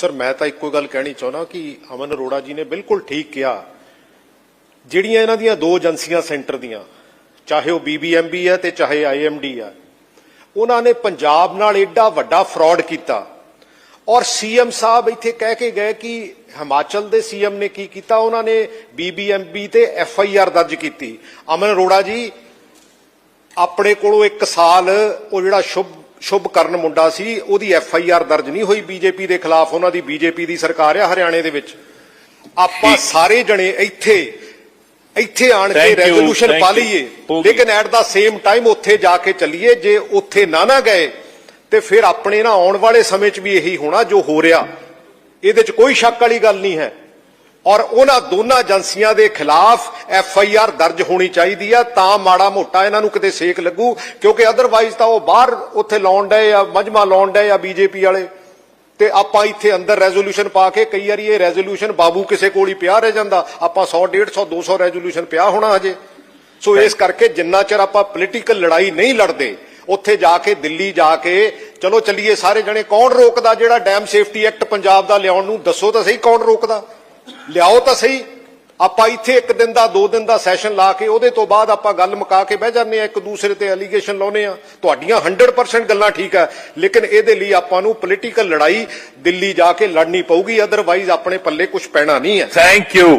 Sir, ਮੈਂ ਤਾਂ ਇੱਕੋ ਗੱਲ ਕਹਿਣੀ ਚਾਹੁੰਦਾ ਕਿ ਅਮਨ ਅਰੋੜਾ ਜੀ ਨੇ ਬਿਲਕੁਲ ਠੀਕ ਕਿਹਾ। ਜਿਹੜੀਆਂ ਇਹਨਾਂ ਦੀਆਂ ਦੋ ਏਜੰਸੀਆਂ ਸੈਂਟਰ ਦੀਆਂ, ਚਾਹੇ ਉਹ ਬੀਬੀਐਮਬੀ ਹੈ ਤੇ ਚਾਹੇ ਆਈਐਮਡੀ ਹੈ, ਉਹਨਾਂ ਨੇ ਪੰਜਾਬ ਨਾਲ ਏਡਾ ਵੱਡਾ ਫਰਾਡ ਕੀਤਾ। ਔਰ ਸੀਐਮ ਸਾਹਿਬ ਇੱਥੇ ਕਹਿ ਕੇ ਗਏ ਕਿ ਹਿਮਾਚਲ ਦੇ ਸੀਐਮ ਨੇ ਕੀ ਕੀਤਾ? ਉਹਨਾਂ ਨੇ ਬੀਬੀਐਮਬੀ ਤੇ ਐਫਆਈਆਰ ਦਰਜ ਕੀਤੀ। ਅਮਨ ਅਰੋੜਾ ਜੀ, ਆਪਣੇ ਕੋਲੋਂ ਇੱਕ ਸਾਲ ਉਹ ਜਿਹੜਾ ਸ਼ੁਭ ਸ਼ੁਭ ਕਰਨ ਮੁੰਡਾ ਸੀ ਉਹਦੀ ਐਫ ਆਈ ਆਰ ਦਰਜ ਨਹੀਂ ਹੋਈ ਬੀਜੇਪੀ ਦੇ ਖਿਲਾਫ ਉਹਨਾਂ ਦੀ ਬੀਜੇਪੀ ਦੀ ਸਰਕਾਰ ਆ ਹਰਿਆਣੇ ਦੇ ਵਿੱਚ ਆਪਾਂ ਸਾਰੇ ਜਣੇ ਇੱਥੇ ਇੱਥੇ ਆਣ ਕੇ ਰੈਜ਼ੋਲੂਸ਼ਨ ਪਾ. ਲਈਏ। ਲੇਕਿਨ ਐਟ ਦਾ ਸੇਮ ਟਾਈਮ ਉੱਥੇ ਜਾ ਕੇ ਚੱਲੀਏ ਜੇ ਉੱਥੇ ਨਾ ਨਾ ਗਏ ਤੇ ਫਿਰ ਆਪਣੇ ਨਾ ਆਉਣ ਵਾਲੇ ਸਮੇਂ 'ਚ ਵੀ ਇਹੀ ਹੋਣਾ ਜੋ ਹੋ ਰਿਹਾ ਇਹਦੇ 'ਚ ਕੋਈ ਸ਼ੱਕ ਵਾਲੀ ਗੱਲ ਨਹੀਂ ਹੈ ਔਰ ਉਹਨਾਂ ਦੋਨਾਂ ਏਜੰਸੀਆਂ ਦੇ ਖਿਲਾਫ ਐਫ ਆਈ ਆਰ ਦਰਜ ਹੋਣੀ ਚਾਹੀਦੀ ਆ, ਤਾਂ ਮਾੜਾ ਮੋਟਾ ਇਹਨਾਂ ਨੂੰ ਕਿਤੇ ਸੇਕ ਲੱਗੂ, ਕਿਉਂਕਿ ਅਦਰਵਾਈਜ਼ ਤਾਂ ਉਹ ਬਾਹਰ ਉੱਥੇ ਲਾਉਣ ਡਏ ਆ, ਮਜਮਾ ਲਾਉਣ ਡਏ ਆ ਬੀਜੇਪੀ ਵਾਲੇ। ਤੇ ਆਪਾਂ ਇੱਥੇ ਅੰਦਰ ਰੈਜ਼ੋਲੂਸ਼ਨ ਪਾ ਕੇ ਕਈ ਵਾਰੀ ਇਹ ਰੈਜ਼ੋਲੂਸ਼ਨ ਬਾਬੂ ਕਿਸੇ ਕੋਲ ਹੀ ਪਿਆ ਰਹਿ ਜਾਂਦਾ। ਆਪਾਂ 100 150 200 ਰੈਜ਼ੋਲੂਸ਼ਨ ਪਿਆ ਹੋਣਾ ਹਜੇ। ਸੋ ਇਸ ਕਰਕੇ ਜਿੰਨਾ ਚਿਰ ਆਪਾਂ ਪੋਲੀਟੀਕਲ ਲੜਾਈ ਨਹੀਂ ਲੜਦੇ, ਉੱਥੇ ਜਾ ਕੇ, ਦਿੱਲੀ ਜਾ ਕੇ, ਚਲੋ ਚੱਲੀਏ ਸਾਰੇ ਜਣੇ, ਕੌਣ ਰੋਕਦਾ ਜਿਹੜਾ ਡੈਮ ਸੇਫਟੀ ਐਕਟ ਪੰਜਾਬ ਦਾ ਲਿਆਉਣ ਨੂੰ? ਦੱਸੋ ਤਾਂ ਸਹੀ ਕੌਣ ਰੋਕਦਾ? ਲਿਆਓ ਤਾਂ ਸਹੀ। ਆਪਾਂ ਇੱਥੇ ਇੱਕ ਦਿਨ ਦਾ, ਦੋ ਦਿਨ ਦਾ ਸੈਸ਼ਨ ਲਾ ਕੇ, ਉਹਦੇ ਤੋਂ ਬਾਅਦ ਆਪਾਂ ਗੱਲ ਮੁਕਾ ਕੇ ਬਹਿ ਜਾਂਦੇ ਆ ਇੱਕ ਦੂਸਰੇ ਤੇ ਐਲੀਗੇਸ਼ਨ ਲਾਉਨੇ ਆ ਤੁਹਾਡੀਆਂ 100% ਗੱਲਾਂ ਠੀਕ ਆ ਲੇਕਿਨ ਇਹਦੇ ਲਈ ਆਪਾਂ ਨੂੰ ਪੋਲੀਟੀਕਲ ਲੜਾਈ ਦਿੱਲੀ ਜਾ ਕੇ ਲੜਨੀ ਪਊਗੀ ਅਦਰਵਾਈਜ਼ ਆਪਣੇ ਪੱਲੇ ਕੁਝ ਪੈਣਾ ਨਹੀਂ ਹੈ। Thank you